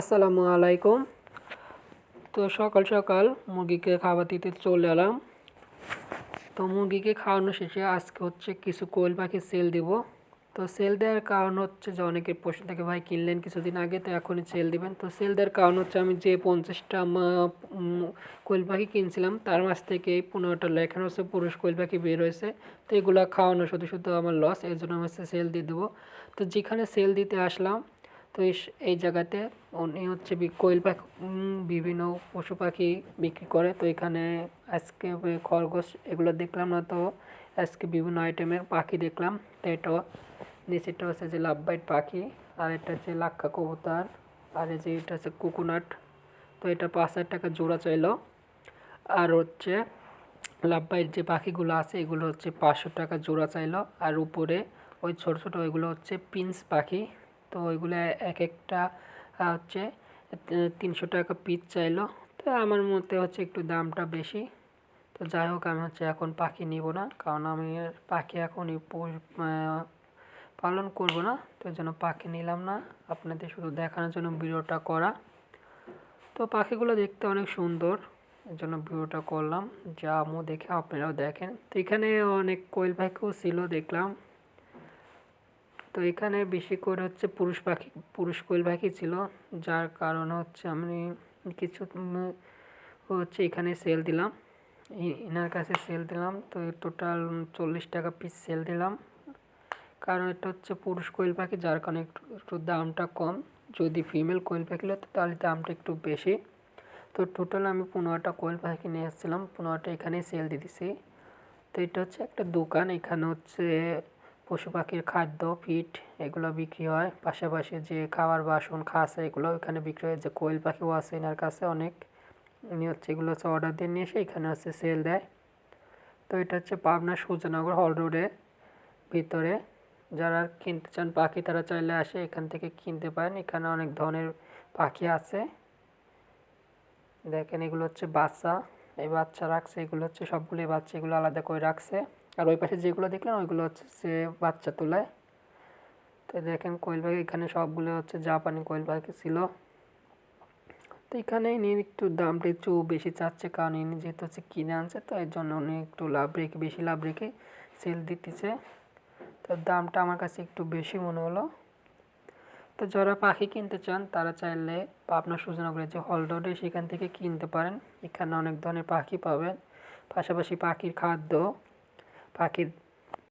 আসসালামু আলাইকুম। তো সকাল সকাল মুরগিকে খাবার দিতে চলে এলাম। তো মুরগিকে খাওয়ানো শেষে আজকে হচ্ছে কিছু কোয়েল পাখি সেল দিব। তো সেল দেওয়ার কারণ হচ্ছে যে অনেকের প্রশ্ন থাকে, ভাই, কিনলেন কিছুদিন আগে, তো এখনই সেল দিবেন? তো সেল দেওয়ার কারণ হচ্ছে আমি যে পঞ্চাশটা কোয়েল পাখি কিনছিলাম, তার মাছ থেকে পনেরোটা লেখানো হচ্ছে পুরুষ কোয়েল পাখি বের হয়েছে। তো এগুলো খাওয়ানো শুধু শুধু আমার লস এর জন্য আমি হচ্ছে সেল দিয়ে দেবো। তো যেখানে সেল দিতে আসলাম তো এই জায়গাতে উনি হচ্ছে কোয়েল পাখি বিভিন্ন পশু পাখি বিক্রি করে। তো এখানে আজকে খরগোশ এগুলো দেখলাম না তো। আজকে বিভিন্ন আইটেমের পাখি দেখলাম। তো এটা নিচেরটা হচ্ছে যে লাভবাইট পাখি, আর এটা হচ্ছে লাক্ষা কবুতর, আর এই যে এটা হচ্ছে কোকোনাট। তো এটা পাঁচ হাজার টাকা জোড়া চাইলো। আর হচ্ছে লাভবাইট যে পাখিগুলো আছে, এগুলো হচ্ছে পাঁচশো টাকা জোড়া চাইলো। আর উপরে ওই ছোট ছোট ওইগুলো হচ্ছে পিন্স পাখি। তো ওইগুলো এক একটা হচ্ছে তিনশো টাকা পিস চাইলো। তো আমার মতে হচ্ছে একটু দামটা বেশি। তো যাই হোক, আমি হচ্ছে এখন পাখি নিব না, কারণ আমি পাখি এখনই পালন করব না। তো জন্য পাখি নিলাম না। আপনাদের শুধু দেখানোর জন্য ভিডিওটা করা। তো পাখিগুলো দেখতে অনেক সুন্দর। এর জন্য ভিডিওটা করলাম। যা আমু দেখে আপনারাও দেখেন। তো এখানে অনেক কোয়েল পাখিও ছিল, দেখলাম। তো এখানে বেশি করে হচ্ছে পুরুষ পাখি, পুরুষ কোয়েল পাখি ছিল, যার কারণ হচ্ছে আমি কিছু হচ্ছে এখানে সেল দিলাম। এনার কাছে সেল দিলাম, তো টোটাল চল্লিশ টাকা পিস সেল দিলাম। কারণ এটা হচ্ছে পুরুষ কোয়েল পাখি, যার কারণে একটু একটু দামটা কম। যদি ফিমেল কোয়েল পাখি হতো তাহলে দামটা একটু বেশি। তো টোটাল আমি পনেরোটা কোয়েল পাখি নিয়ে এসেছিলাম, পনেরোটা এখানেই সেল দিয়ে দিছি। তো এটা হচ্ছে একটা দোকান, এখানে হচ্ছে পশু পাখির খাদ্য ফিট এগুলো বিক্রি হয়। পাশাপাশি যে খাবার বাসন খাসা এগুলো এখানে বিক্রি হয়। যে কোয়েল পাখিও আছে এনার কাছে অনেক। উনি হচ্ছে এগুলো হচ্ছে অর্ডার দিয়ে নিয়ে এসে এখানে হচ্ছে সেল দেয়। তো এটা হচ্ছে পাবনা সূর্যনগর হল রোডে ভিতরে। যারা কিনতে চান পাখি, তারা চাইলে আসে, এখান থেকে কিনতে পারেন। এখানে অনেক ধরনের পাখি আছে। দেখেন এগুলো হচ্ছে বাচ্চা। এই বাচ্চা রাখছে, এগুলো হচ্ছে সবগুলোই বাচ্চা, এগুলো আলাদা করে রাখছে। আর ওই পাশে যেগুলো দেখলেন, ওইগুলো হচ্ছে সে বাচ্চা তোলায়। তো দেখেন, কোয়েল পাখি, এখানে সবগুলো হচ্ছে জাপানি কোয়েল পাখি ছিল। তো এখানে ইনি একটু দামটা একটু বেশি চাচ্ছে, কারণ ইনি যেহেতু হচ্ছে কিনে আনছে, তো এর জন্য উনি একটু লাভ রেখে, বেশি লাভ রেখে সেল দিতেছে। তো দামটা আমার কাছে একটু বেশি মনে হলো। তো যারা পাখি কিনতে চান, তারা চাইলে পাবনা সুজনগরের যে হল রোডে সেখান থেকে কিনতে পারেন। এখানে অনেক ধরনের পাখি পাবেন। পাশাপাশি পাখির খাদ্য পাখির